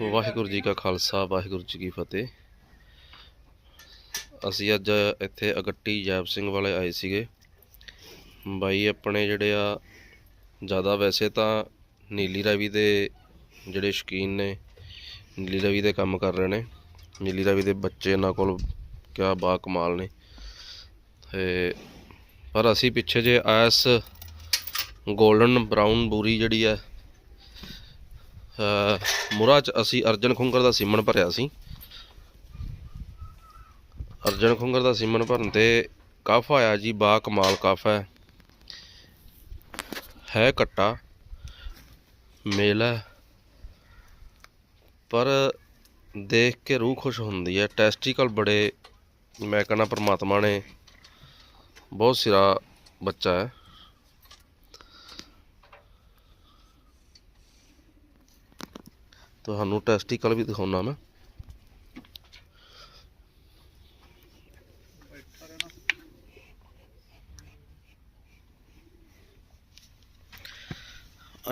ਵਾਹਿਗੁਰੂ ਜੀ ਕਾ ਖਾਲਸਾ, ਵਾਹਿਗੁਰੂ ਜੀ ਕੀ ਫਤਿਹ। ਅਸੀਂ ਅੱਜ ਇੱਥੇ ਅਗੱਟੀ ਜੈਬ ਸਿੰਘ ਵਾਲੇ ਆਏ ਸੀਗੇ। ਬਾਈ, ਆਪਣੇ ਜਿਹੜੇ ਆ, ਜ਼ਿਆਦਾ ਵੈਸੇ ਤਾਂ ਨੀਲੀ ਰਵੀ ਦੇ ਜਿਹੜੇ ਸ਼ੌਕੀਨ ਨੇ, ਨੀਲੀ ਰਵੀ ਦੇ ਕੰਮ ਕਰ ਰਹੇ ਨੇ। ਨੀਲੀ ਰਵੀ ਦੇ ਬੱਚੇ ਇਹਨਾਂ ਕੋਲ ਕਿਆ ਬਾ ਕਮਾਲ ਨੇ। ਤੇ ਪਰ ਅਸੀਂ ਪਿੱਛੇ ਜੇ ਐਸ ਗੋਲਡਨ ਬਰਾਊਨ ਬੂਰੀ ਜਿਹੜੀ ਹੈ ਮੁਰਾ ਚ ਅਸੀਂ ਅਰਜਨ ਖੁੰਗਰ ਦਾ ਸੀਮਨ ਭਰਿਆ ਸੀ। ਅਰਜਨ ਖੁੰਗਰ ਦਾ ਸੀਮਨ ਭਰਨ ਤੇ ਕਾਫਾ ਆਇਆ ਜੀ ਬਾ ਕਮਾਲ ਕਾਫਾ ਹੈ। ਹੈ ਕੱਟਾ, ਮੇਲ ਹੈ। ਪਰ ਦੇਖ ਕੇ ਰੂਹ ਖੁਸ਼ ਹੁੰਦੀ ਹੈ। ਟੈਸਟੀਕਲ ਬੜੇ, ਮੈਂ ਕਹਿੰਦਾ ਪਰਮਾਤਮਾ ਨੇ ਬਹੁਤ ਸਿਰਾ ਬੱਚਾ ਹੈ। ਤੁਹਾਨੂੰ ਟੈਸਟੀਕਲ ਵੀ ਦਿਖਾਉਣਾ ਮੈਂ।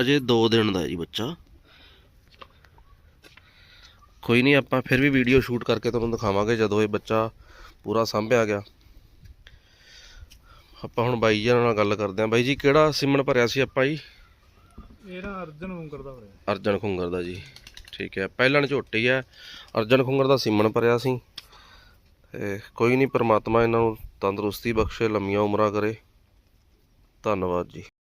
ਅਜੇ 2 ਦਿਨ ਦਾ ਹੈ ਜੀ ਬੱਚਾ। ਕੋਈ ਨਹੀਂ ਆਪਾਂ ਫਿਰ ਵੀ ਵੀਡੀਓ ਸ਼ੂਟ ਕਰਕੇ ਤੁਹਾਨੂੰ ਦਿਖਾਵਾਂਗੇ ਜਦੋਂ ਇਹ ਬੱਚਾ ਪੂਰਾ ਸਾਂਭਿਆ ਗਿਆ। ਆਪਾਂ ਹੁਣ ਬਾਈ ਜੀ ਨਾਲ ਗੱਲ ਕਰਦੇ ਆਂ ਬਾਈ ਜੀ ਕਿਹੜਾ ਸਿਮਣ ਭਰਿਆ ਸੀ ਆਪਾਂ ਜੀ? ਇਹ ਨਾ ਅਰਜਨ ਨੂੰ ਕਰਦਾ ਹੋਇਆ ਅਰਜਨ ਖੁੰਗਰ ਦਾ ਜੀ। ਠੀਕ ਹੈ। ਪਹਿਲਾਂ ਝੋਟੀ ਹੈ। ਅਰਜਨ ਖੁੰਗਰ ਦਾ ਸਿਮਣ ਭਰਿਆ ਸੀ। ਤੇ ਕੋਈ ਨਹੀਂ, ਪਰਮਾਤਮਾ ਇਹਨਾਂ ਨੂੰ ਤੰਦਰੁਸਤੀ ਬਖਸ਼ੇ, ਲੰਮੀਆਂ ਉਮਰਾਂ ਕਰੇ। ਧੰਨਵਾਦ ਜੀ।